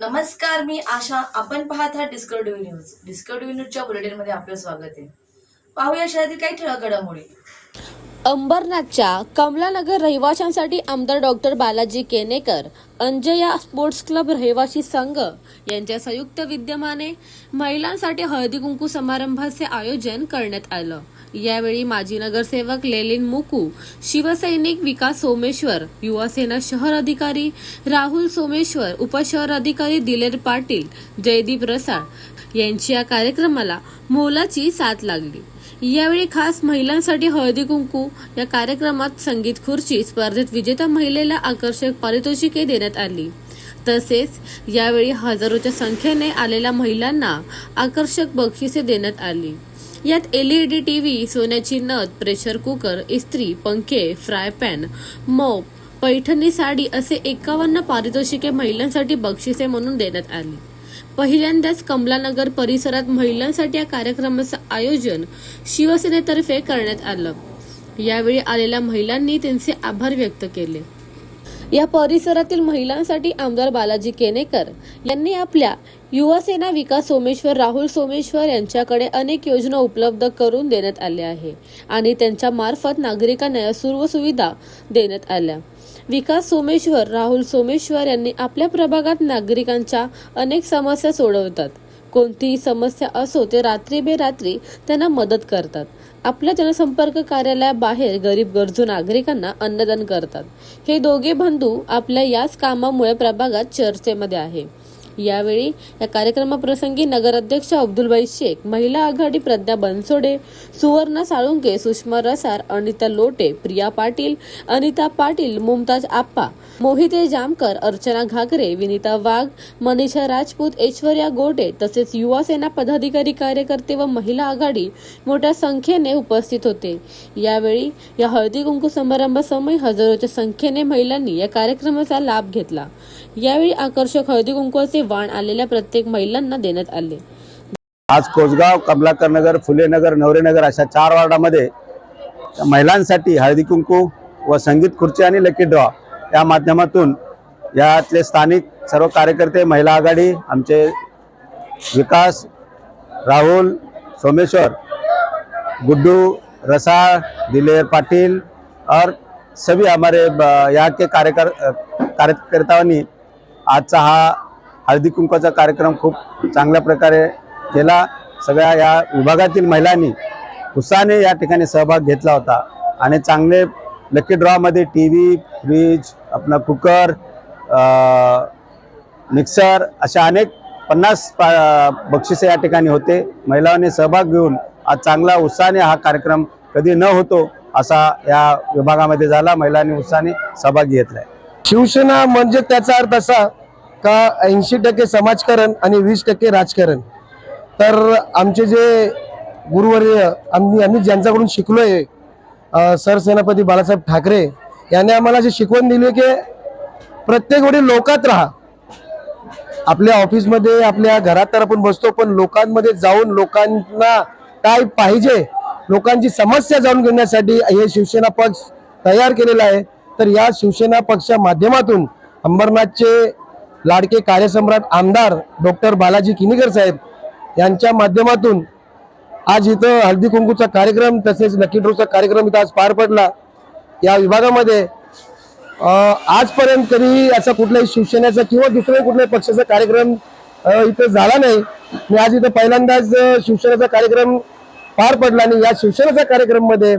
नमस्कार मी आशा. आपण पाहत आहात डिस्कवरी न्यूज डिस्कवरी न्यूजच्या बुलेटिनमध्ये आपलं स्वागत आहे. पाहूया शहरातील काही ठळक घडामोडी अंबरनाथच्या कमलानगर रहिवाशांसाठी आमदार डॉक्टर बालाजी केनेकर अंजया स्पोर्ट्स क्लब रहिवासी संघ यांच्या संयुक्त विद्यमाने महिलांसाठी हळदी कुंकू समारंभाचे आयोजन करण्यात आलं. यावेळी माजी नगरसेवक लेलिन मुकू शिवसैनिक विकास सोमेश्वर युवासेना शहर अधिकारी राहुल सोमेश्वर उपशहर अधिकारी दिलेर पाटील जयदीप रसाळ यांची या कार्यक्रमाला मोलाची साथ लागली. यावेळी खास महिलांसाठी हळदी कुंकू या कार्यक्रमात संगीत खुर्ची स्पर्धेत विजेत्या महिलेला आकर्षक पारितोषिके देण्यात आली. तसेच यावेळी हजारोच्या संख्येने आलेल्या महिलांना आकर्षक बक्षिसे देण्यात आली. यात एलईडी टीव्ही सोन्याची नथ प्रेशर कुकर इस्त्री पंखे फ्राय पॅन मोप पैठणी साडी असे एकावन्न पारितोषिके महिलांसाठी बक्षिसे म्हणून देण्यात आली. पहिल्यांदाच कमलानगर परिसरात महिलांसाठी या कार्यक्रमाचं आयोजन शिवसेनेतर्फे करण्यात आलं. यावेळी आलेल्या महिलांनी त्यांचे आभार व्यक्त केले. या परिसरातील महिलांसाठी आमदार बालाजी केनेकर यांनी आपल्या युवासेना विकास सोमेश्वर राहुल सोमेश्वर यांच्याकडे अनेक योजना उपलब्ध करून देण्यात आल्या आहे आणि त्यांच्या मार्फत नागरिकांना सर्व सुविधा देण्यात आल्या. विकास सोमेश्वर राहुल सोमेश्वर यांनी आपल्या प्रभागात नागरिकांच्या अनेक समस्या सोडवतात. कोणतीही समस्या असो ते रात्री बेरात्री त्यांना मदत करतात. आपल्या जनसंपर्क कार्यालयाबाहेर गरीब गरजू नागरिकांना अन्नदान करतात. हे दोघे बंधू आपल्या याच कामामुळे प्रभागात चर्चेमध्ये आहे. यावेळी या कार्यक्रमाप्रसंगी नगराध्यक्ष अब्दुलबाई शेख महिला आघाडी प्रज्ञा बनसोडे सुवर्णा साळुंके सुषमा रसार अनिता लोटे प्रिया पाटील अनिता पाटील मुमताज आप्पा मोहिते जामकर अर्चना घागरे विनिता वाघ मनीषा राजपूत ऐश्वर्या गोटे तसेच युवा सेना पदाधिकारी कार्यकर्ते व महिला आघाडी मोठ्या संख्येने उपस्थित होते. यावेळी या हळदी कुंकू समारंभासमयी हजारोच्या संख्येने महिलांनी या कार्यक्रमाचा लाभ घेतला. यावेळी आकर्षक हळदी कुंकूचे वाण आलेल्या प्रत्येक महिलांना देण्यात आले. आज कोसगाव कमलाकर नगर फुलेनगर नवरेनगर अशा चार वार्डामध्ये महिलांसाठी हळदी कुंकू व संगीत खुर्ची आणि लकी ड्रॉ या माध्यमातून यातले स्थानिक सर्व कार्यकर्ते महिला आघाडी आमचे विकास राहुल सोमेश्वर गुड्डू रसाळ दिलेर पाटिल और सभी हमारे ब- यहाँ के कार्यकर कार्यकर्ताओं आजचा हा हळदी कुंकवाचा कार्यक्रम खूप चांगल्या प्रकारे केला. सगळ्या या विभागातील महिलांनी उत्साहाने या ठिकाणी सहभाग घेतला होता. आणि चांगले लकी ड्रॉमध्ये टी व्ही फ्रीज आपला कुकर मिक्सर अशा अनेक पन्नास पा- बक्षिसे या ठिकाणी होते. महिलांनी सहभाग घेऊन आज चांगला उत्साहाने हा कार्यक्रम कधी न होतो असा या विभागामध्ये झाला. महिलांनी उत्साहाने सहभाग घेतलाय. शिवसेना म्हणजे त्याचा अर्थ असा का ऐंशी टक्के समाजकारण आणि वीस टक्के राजकारण. तर आमचे जे गुरुवर्य आम्ही आम्ही ज्यांच्याकडून शिकलो आहे सरसेनापती बाळासाहेब ठाकरे यांनी आम्हाला जे शिकवण दिली की प्रत्येक वेळी लोकात राहा. आपल्या ऑफिसमध्ये आपल्या घरात तर आपण बसतो पण लोकांमध्ये जाऊन लोकांना काय पाहिजे. लोकांची समस्या जाणून घेण्यासाठी हे शिवसेना पक्ष तयार केलेला आहे. तर या शिवसेना पक्षा माध्यमातून अंबरनाथचे लाडके कार्यसम्राट आमदार डॉक्टर बालाजी किनीकर साहेब यांच्या माध्यमातून आज इथं हळदी कुंकूचा कार्यक्रम तसेच लकी ड्रोचा कार्यक्रम इथं आज पार पडला. या विभागामध्ये आजपर्यंत कधी असा कुठल्याही शिवसेनेचा किंवा दुसऱ्या कुठल्याही पक्षाचा कार्यक्रम इथं झाला नाही. मी आज इथं पहिल्यांदाच शिवसेनेचा कार्यक्रम पार पडला आणि या शिवसेनेच्या कार्यक्रममध्ये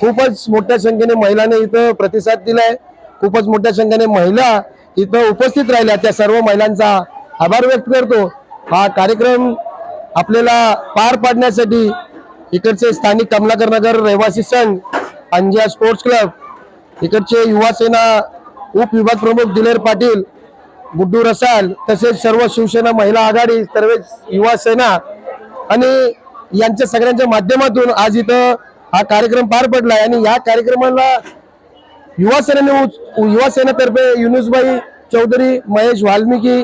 खूपच मोठ्या संख्येने महिलांनी इथं प्रतिसाद दिलाय. खूपच मोठ्या संख्येने महिला इथं उपस्थित राहिल्या त्या सर्व महिलांचा आभार व्यक्त करतो. हा कार्यक्रम आपल्याला पार पाडण्यासाठी इकडचे स्थानिक कमलाकर नगर रहिवासी संघ अंजिया स्पोर्ट्स क्लब इकडचे युवासेना उपविभाग प्रमुख दिलेर पाटील गुड्डू रसाल तसेच सर्व शिवसेना महिला आघाडी सर्व युवा सेना आणि यांच्या सगळ्यांच्या माध्यमातून आज इथं हा कार्यक्रम पार पडला आणि या कार्यक्रमाला युवा सेनेने युवा सेनेतर्फे युनुसबाई चौधरी महेश वाल्मिकी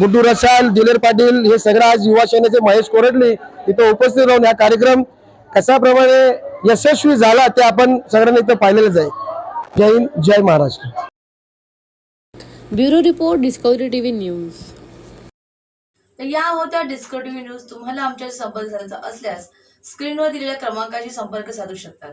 गुड्डू रसाल दिलेर पाटील हे सगळं आज युवा सेनेचे महेश कोरडले इथं उपस्थित राहून हा कार्यक्रम कशाप्रमाणे यशस्वी झाला ते आपण सगळ्यांनी इथं पाहिलेलंच आहे. जय हिंद जय Maharashtra. Bureau report Discovery TV news. तर या होत्या डिस्कवर टीव्ही न्यूज तुम्हाला आमच्याशी संपर्क साधायचा असल्यास स्क्रीनवर दिलेल्या क्रमांकाशी संपर्क साधू शकतात.